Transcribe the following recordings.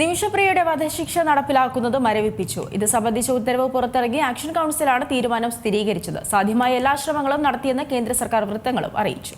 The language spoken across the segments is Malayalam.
നിമിഷപ്രിയയുടെ വധശിക്ഷ നടപ്പിലാക്കുന്നത് മരവിപ്പിച്ചു. ഇത് സംബന്ധിച്ച ഉത്തരവ് പുറത്തിറങ്ങി ആക്ഷൻ കൗൺസിലാണ് തീരുമാനം സ്ഥിരീകരിച്ചത്. സാധ്യമായ എല്ലാ ശ്രമങ്ങളും നടത്തിയെന്ന് കേന്ദ്ര സർക്കാർ വൃത്തങ്ങളും അറിയിച്ചു.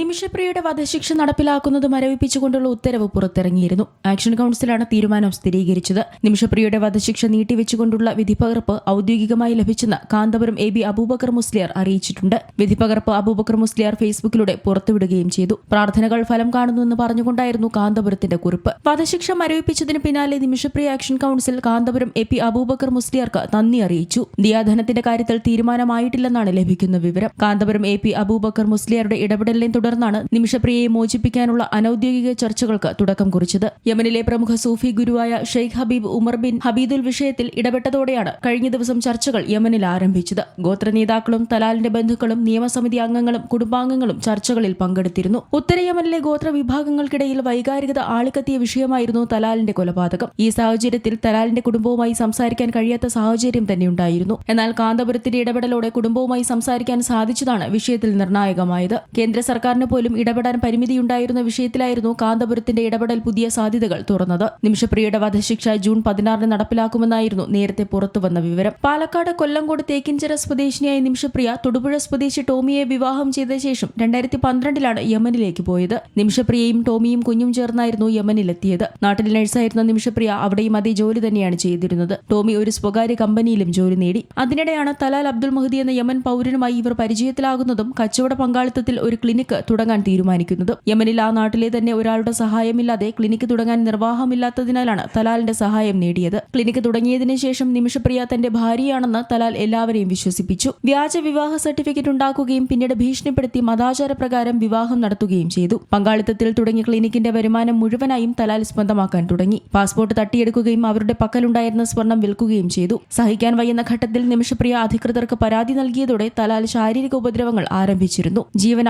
നിമിഷപ്രിയയുടെ വധശിക്ഷ നടപ്പിലാക്കുന്നത് മരവിപ്പിച്ചുകൊണ്ടുള്ള ഉത്തരവ് പുറത്തിറങ്ങിയിരുന്നു. ആക്ഷൻ കൗൺസിലാണ് തീരുമാനം സ്ഥിരീകരിച്ചത്. നിമിഷപ്രിയയുടെ വധശിക്ഷ നീട്ടിവെച്ചുകൊണ്ടുള്ള വിധിപകർപ്പ് ഔദ്യോഗികമായി ലഭിച്ചെന്ന് കാന്തപുരം എ ബി അബൂബക്കർ മുസ്ലിയാർ അറിയിച്ചിട്ടുണ്ട്. വിധിപകർപ്പ് അബൂബക്കർ മുസ്ലിയാർ ഫേസ്ബുക്കിലൂടെ പുറത്തുവിടുകയും ചെയ്തു. പ്രാർത്ഥനകൾ ഫലം കാണുന്നുവെന്ന് പറഞ്ഞുകൊണ്ടായിരുന്നു കാന്തപുരത്തിന്റെ കുറിപ്പ്. വധശിക്ഷ മരവിപ്പിച്ചതിന് പിന്നാലെ Nimisha Priya action council Kanthapuram A P Aboobacker മുസ്ലിയാർക്ക് നന്ദി അറിയിച്ചു. ദിയാധനത്തിന്റെ കാര്യത്തിൽ തീരുമാനമായിട്ടില്ലെന്നാണ് ലഭിക്കുന്ന വിവരം. കാന്തപുരം എ പി അബൂബക്കർ മുസ്ലിയാരുടെ ഇടപെടലിനെ തുടർന്നാണ് നിമിഷപ്രിയയെ മോചിപ്പിക്കാനുള്ള അനൌദ്യോഗിക ചർച്ചകൾക്ക് തുടക്കം കുറിച്ചത്. യമനിലെ പ്രമുഖ സൂഫി ഗുരുവായ ഷെയ്ഖ് ഹബീബ് ഉമർ ബിൻ ഹബീദുൽ വിഷയത്തിൽ ഇടപെട്ടതോടെയാണ് കഴിഞ്ഞ ദിവസം ചർച്ചകൾ യമനിൽ ആരംഭിച്ചത്. ഗോത്ര നേതാക്കളും തലാലിന്റെ ബന്ധുക്കളും നിയമസമിതി അംഗങ്ങളും കുടുംബാംഗങ്ങളും ചർച്ചകളിൽ പങ്കെടുത്തിരുന്നു. ഉത്തര യമനിലെ ഗോത്ര വിഭാഗങ്ങൾക്കിടയിൽ വൈകാരികത ആളിക്കത്തിയ വിഷയമായിരുന്നു തലാലിന്റെ കൊലപാതകം. ഈ സാഹചര്യത്തിൽ തലാലിന്റെ കുടുംബവുമായി സംസാരിക്കാൻ കഴിയാത്ത സാഹചര്യം തന്നെയുണ്ടായിരുന്നു. എന്നാൽ കാന്തപുരത്തിന്റെ ഇടപെടലോടെ കുടുംബവുമായി സംസാരിക്കാൻ സാധിച്ചതാണ് വിഷയത്തിൽ നിർണായകമായത്. കേന്ദ്ര സർക്കാരിന് പോലും ഇടപെടാൻ പരിമിതിയുണ്ടായിരുന്ന വിഷയത്തിലായിരുന്നു കാന്തപുരത്തിന്റെ ഇടപെടൽ പുതിയ സാധ്യതകൾ തുറന്നത്. നിമിഷപ്രിയയുടെ വധശിക്ഷ ജൂൺ പതിനാറിന് നടപ്പിലാക്കുമെന്നായിരുന്നു നേരത്തെ പുറത്തുവന്ന വിവരം. പാലക്കാട് കൊല്ലങ്കോട് തേക്കിഞ്ചിറ സ്വദേശിനിയായ നിമിഷപ്രിയ തൊടുപുഴ സ്വദേശി ടോമിയെ വിവാഹം ചെയ്ത ശേഷം രണ്ടായിരത്തി പന്ത്രണ്ടിലാണ് യമനിലേക്ക് പോയത്. നിമിഷപ്രിയയും ടോമിയും കുഞ്ഞും ചേർന്നായിരുന്നു യമനിലെത്തിയത്. നാട്ടിൽ നഴ്സായിരുന്ന നിമിഷപ്രിയ അവിടെയും അതേ ജോലി തന്നെയാണ് ചെയ്തിരുന്നത്. ടോമി ഒരു സ്വകാര്യ കമ്പനിയിലും ജോലി നേടി. അതിനിടെയാണ് തലാൽ അബ്ദുൾ മഹദി എന്ന യമൻ പൗരനുമായി ഇവർ പരിചയത്തിലാകുന്നതും കച്ചവട പങ്കാളിത്തത്തിൽ ഒരു ക്ലിനിക്ക് തുടങ്ങാൻ തീരുമാനിക്കുന്നത്. യമനിൽ ആ നാട്ടിലെ തന്നെ ഒരാളുടെ സഹായമില്ലാതെ ക്ലിനിക്ക് തുടങ്ങാൻ നിർവാഹമില്ലാത്തതിനാലാണ് തലാലിന്റെ സഹായം നേടിയത്. ക്ലിനിക്ക് തുടങ്ങിയതിനു ശേഷം നിമിഷപ്രിയ തന്റെ ഭാര്യയാണെന്ന് തലാൽ എല്ലാവരെയും വിശ്വസിപ്പിച്ചു. വ്യാജ വിവാഹ സർട്ടിഫിക്കറ്റ് ഉണ്ടാക്കുകയും പിന്നീട് ഭീഷണിപ്പെടുത്തി മതാചാര പ്രകാരം വിവാഹം നടത്തുകയും ചെയ്തു. പങ്കാളിത്തത്തിൽ തുടങ്ങിയ ക്ലിനിക്കിന്റെ വരുമാനം മുഴുവനായും തലാൽ സ്വന്തമാക്കാൻ തുടങ്ങി. പാസ്പോർട്ട് തട്ടിയെടുക്കുകയും അവരുടെ പക്കലുണ്ടായിരുന്ന സ്വർണം വിൽക്കുകയും ചെയ്തു. സഹിക്കാൻ വയ്യുന്ന ഘട്ടത്തിൽ നിമിഷപ്രിയ അധികൃതർക്ക് പരാതി നൽകിയതോടെ തലാൽ ശാരീരിക ഉപദ്രവങ്ങൾ ആരംഭിച്ചിരുന്നു. ജീവൻ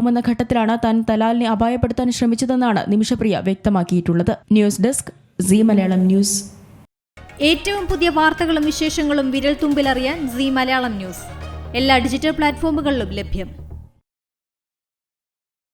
അപകടത്തിലാവുമെന്ന ഘട്ടത്തിലാണ് താൻ തലാലിനെ അപായപ്പെടുത്താൻ ശ്രമിച്ചതെന്നാണ് Nimisha Priya വ്യക്തമാക്കിയിട്ടുള്ളത്. News desk Zee Malayalam news. ഏറ്റവും പുതിയ വാർത്തകളും വിശേഷങ്ങളും വിരൽ തുമ്പിലറിയാൻ സി മലയാളം ന്യൂസ്. എല്ലാ ഡിജിറ്റൽ പ്ലാറ്റ്ഫോമുകളിലും ലഭ്യം.